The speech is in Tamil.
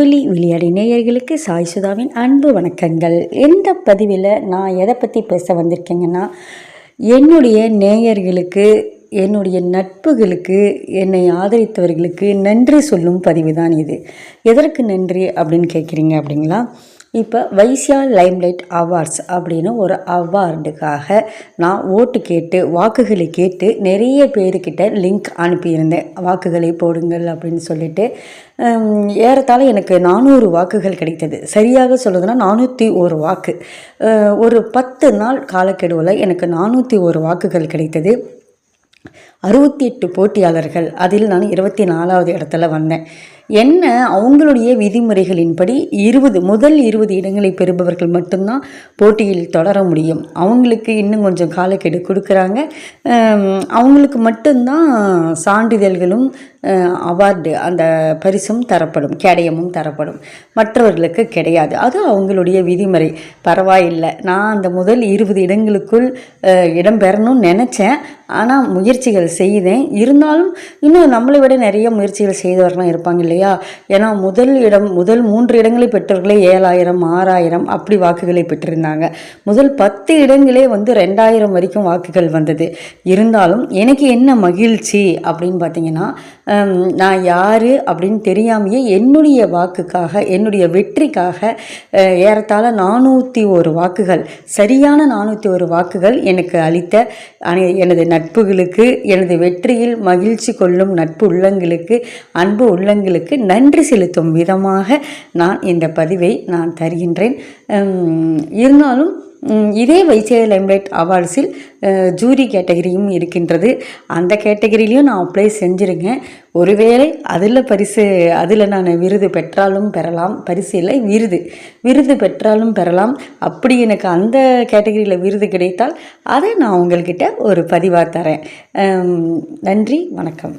ஒலி விளையாடி நேயர்களுக்கு சாய் சுதாவின் அன்பு வணக்கங்கள். இந்த பதிவில் நான் எதை பற்றி பேச வந்திருக்கேங்கன்னா என்னுடைய நேயர்களுக்கு என்னுடைய நட்புகளுக்கு என்னை ஆதரித்தவர்களுக்கு நன்றி சொல்லும் பதிவு தான் இது. எதற்கு நன்றி அப்படின்னு கேட்குறீங்க அப்படிங்களா? இப்போ வைசியா லைம்லைட் அவார்ட்ஸ் அப்படின்னு ஒரு அவார்டுக்காக நான் ஓட்டு கேட்டு வாக்குகளை கேட்டு நிறைய பேர்கிட்ட லிங்க் அனுப்பியிருந்தேன். வாக்குகளை போடுங்கள் அப்படின்னு சொல்லிட்டு ஏறத்தாழ எனக்கு நானூறு வாக்குகள் கிடைத்தது. சரியாக சொல்லுதுன்னா நானூற்றி ஒரு வாக்கு. ஒரு பத்து நாள் காலக்கெடுவில் எனக்கு நானூற்றி ஒரு வாக்குகள் கிடைத்தது. அறுபத்தி எட்டு போட்டியாளர்கள். அதில் நான் இருபத்தி நாலாவது இடத்துல வந்தேன். என்ன அவங்களுடைய விதிமுறைகளின்படி இருபது முதல் இருபது இடங்களை பெறுபவர்கள் மட்டும்தான் போட்டியில் தொடர முடியும். அவங்களுக்கு இன்னும் கொஞ்சம் காலக்கெடு கொடுக்குறாங்க. அவங்களுக்கு மட்டும்தான் சான்றிதழ்களும் அவார்டு அந்த பரிசும் தரப்படும் கேடயமும் தரப்படும். மற்றவர்களுக்கு கிடையாது. அது அவங்களுடைய விதிமுறை. பரவாயில்லை. நான் அந்த முதல் இருபது இடங்களுக்குள் இடம் பெறணும்னு நினச்சேன். ஆனால் முயற்சிகள் செய்தேன். இருந்தாலும் இன்னும் நம்மளை விட நிறைய முயற்சிகள் செய்தவர்கள்லாம் இருப்பாங்க இல்லையா? ஏன்னா முதல் இடம் முதல் மூன்று இடங்களை பெற்றவர்களே ஏழாயிரம் ஆறாயிரம் அப்படி வாக்குகளை பெற்றிருந்தாங்க. முதல் பத்து இடங்களே வந்து ரெண்டாயிரம் வரைக்கும் வாக்குகள் வந்தது. இருந்தாலும் எனக்கு என்ன மகிழ்ச்சி அப்படின்னு பார்த்தீங்கன்னா நான் யார் அப்படின்னு தெரியாமையே என்னுடைய வாக்குக்காக என்னுடைய வெற்றிக்காக ஏறத்தாழ நானூற்றி ஒரு வாக்குகள் சரியான நானூற்றி ஒரு வாக்குகள் எனக்கு அளித்த எனது நட்புகளுக்கு எனது வெற்றியில் மகிழ்ச்சி கொள்ளும் நட்பு உள்ளங்களுக்கு அன்பு உள்ளங்களுக்கு நன்றி செலுத்தும் விதமாக நான் இந்த பதிவை நான் தருகின்றேன். இருந்தாலும் இதே வைசிய லைம்லைட் அவார்ட்ஸில் ஜூரி கேட்டகரியும் இருக்கின்றது. அந்த கேட்டகரியிலையும் நான் அப்ளை செஞ்சுருக்கேன். ஒருவேளை அதில் பரிசு அதில் நான் விருது பெற்றாலும் பெறலாம். பரிசு இல்லை விருது. விருது பெற்றாலும் பெறலாம். அப்படி எனக்கு அந்த கேட்டகரியில் விருது கிடைத்தால் அதை நான் உங்கள்கிட்ட ஒரு பதிவாக தரேன். நன்றி வணக்கம்.